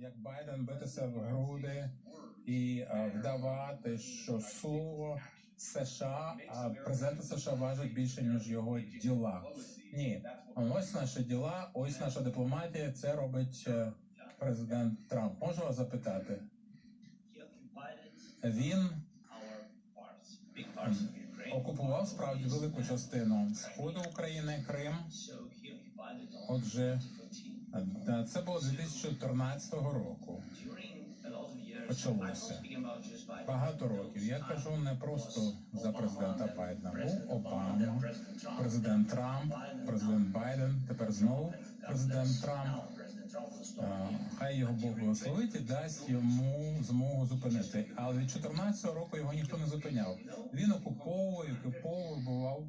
як Байден битися в груди і е, вдавати, що слово США, президента США важить більше ніж його діла. Ні, ось наші діла, ось наша дипломатія. Це робить е, президент Трамп. Можу вас запитати? Він окупував справді велику частину сходу України, Крим. Отже, 2014. Це було 2014 року. Почалося. Багато років. Я кажу не просто за президента Байдена. Був Обама, президент Трамп, президент Байден, тепер знову президент Трамп. Е, Хай його Бог благословить і дасть йому змогу зупинити. Але від 14-го року його ніхто не зупиняв. Він окуповує, вбивав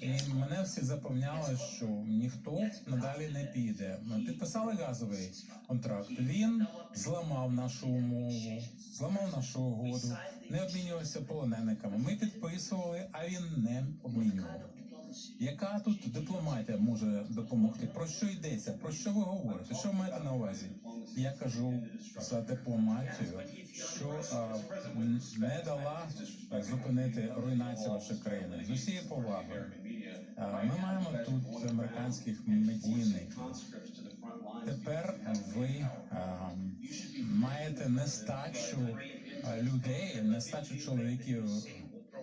І мене всі запевняли, що ніхто надалі не піде. Ми підписали газовий контракт. Він зламав нашу умову, зламав нашу угоду, не обмінювався полонениками. Ми підписували, а він не обмінював. Яка тут дипломатія може допомогти? Про що йдеться? Про що ви говорите? Що ви маєте на увазі? Я кажу за дипломатію, що а, не дала зупинити руйнацію вашої країни з усією повагою. Ми маємо тут американських медійників. Тепер ви а, маєте нестачу людей, нестачу чоловіків.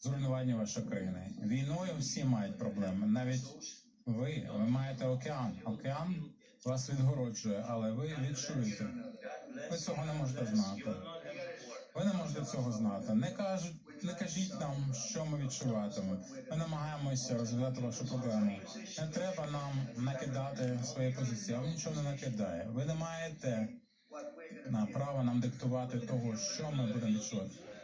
зруйнуванню вашої країни. Війною всі мають проблеми. Навіть ви, ви маєте океан. Океан вас відгороджує, але ви відчуєте. Ви цього не можете знати. Ви не можете цього знати. Не кажуть, не кажіть нам, що ми відчуватимемо. Ми намагаємося розв'язати вашу проблему. Не треба нам накидати свої позиції. Вам нічого не накидає. Ви не маєте на право нам диктувати того, що ми будемо відчувати.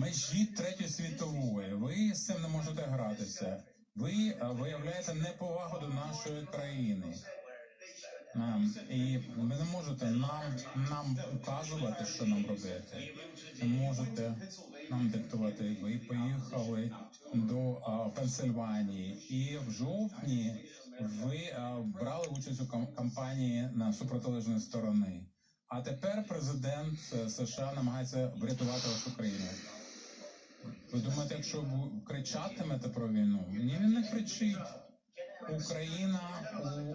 межі третьої світової. Ви з цим не можете гратися. Ви е, виявляєте неповагу до нашої країни. Ем, І ви не можете нам, нам указувати, що нам робити. Не можете нам диктувати. Ви поїхали до а, Пенсильванії, і в жовтні ви а, брали участь у кам- кампанії на супротилежної сторони. А тепер президент е, США намагається врятувати вашу країну. Ви думаєте, якщо кричатимете про війну? Ні, він не кричить. Україна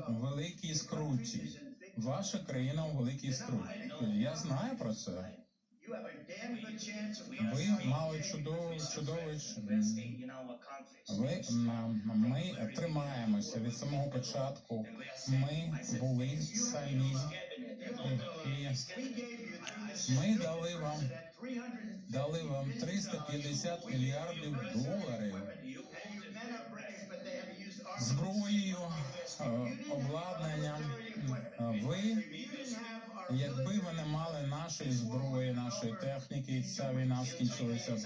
у великій скруті. Ваша країна у великій скруті. Я знаю про це. Ви мали чудовий чудовий ви ми тримаємося від самого початку. Ми були самі. І ми дали вам дали вам 350 мільярдів доларів. зброєю, е, обладнанням. Ви, якби ви не мали нашої зброї, нашої техніки, ця війна скінчилася б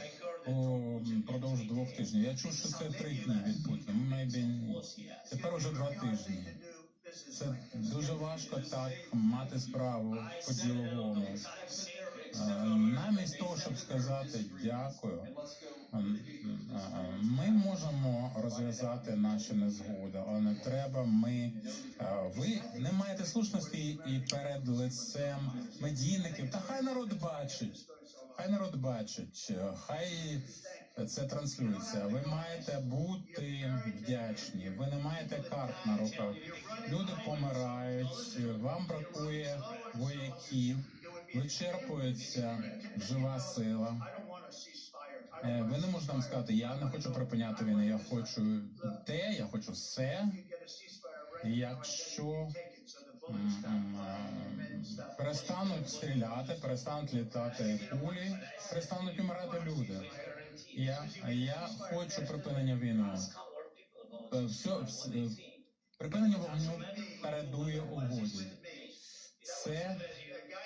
упродовж двох тижнів. Я чув, що це три дні від Путіна. Maybe. Тепер уже два тижні. Це дуже важко так мати справу по-діловому. Е, Намість того, щоб сказати дякую, е, ми можемо розв'язати наші незгоди, але не треба. Ми е, ви не маєте слушності і перед лицем медійників. Та хай народ бачить. Хай народ бачить, е, хай це транслюється. Ви маєте бути вдячні. Ви не маєте карт на руках. Люди помирають, вам бракує вояків, вичерпується жива сила. Е, Ви не можете нам сказати, я не хочу припиняти війну, я хочу те, я хочу все. Якщо перестануть стріляти, перестануть літати кулі, перестануть умирати люди. Я, я хочу припинення війни. Все, все, припинення вогню передує угоді. Це,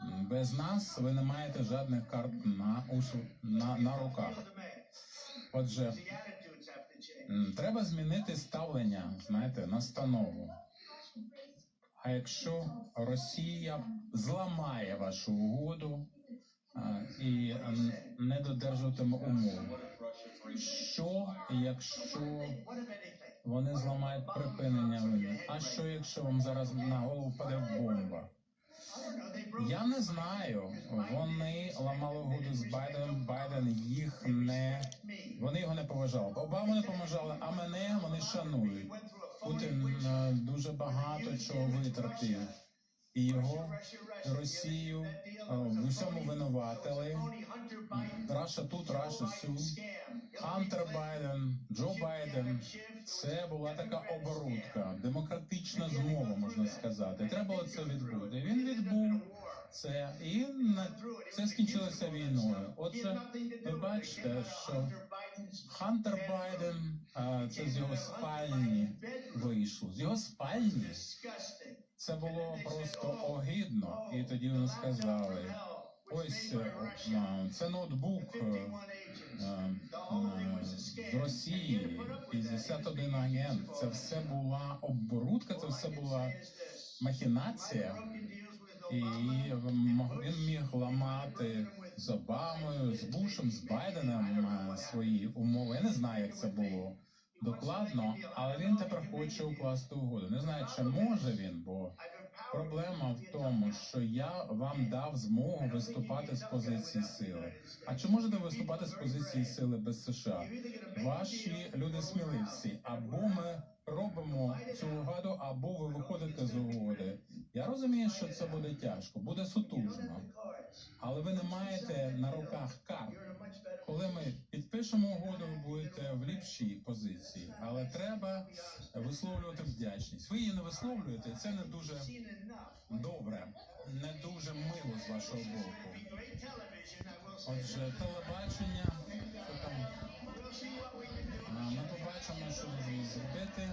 Без нас ви не маєте жодних карт на, усу, на, на руках. Отже, треба змінити ставлення, знаєте, настанову. А якщо Росія зламає вашу угоду і не додержуватиме умов, що якщо вони зламають припинення війни? А що якщо вам зараз на голову впаде бомба? Я не знаю. Вони ламали угоду з Байденом. Байден їх не вони його не поважали. Обаму не поважали, а мене вони шанують. Путін е, дуже багато чого витратив. І його Росію е, в усьому винуватили. Раша тут, Раша сю. Хантер Байден, Джо Байден. Це була така оборудка, демократична змова, можна сказати. Треба було це відбути. Він відбув це, і на це скінчилося війною. Отже, ви бачите, що Хантер Байден, це з його спальні вийшло. З його спальні це було просто огидно. І тоді вони сказали: ось е, це ноутбук. е, е, з Росії, 51 агент. Це все була оборудка, це все була махінація. І він міг ламати з Обамою, з Бушем, з Байденом е, свої умови. Я не знаю, як це було докладно, але він тепер хоче укласти угоду. Не знаю, чи може він, бо проблема в тому, що я вам дав змогу виступати з позиції сили. А чи можете виступати з позиції сили без США? Ваші люди сміливці, або ми робимо цю угоду, або ви виходите з угоди. Я розумію, що це буде тяжко, буде сутужно, але ви не маєте на руках карт. Коли ми підпишемо угоду, ви будете в ліпшій позиції, але треба висловлювати вдячність. Ви її не висловлюєте, це не дуже добре, не дуже мило з вашого боку. Отже, телебачення, що там ми побачимо, що можемо зробити.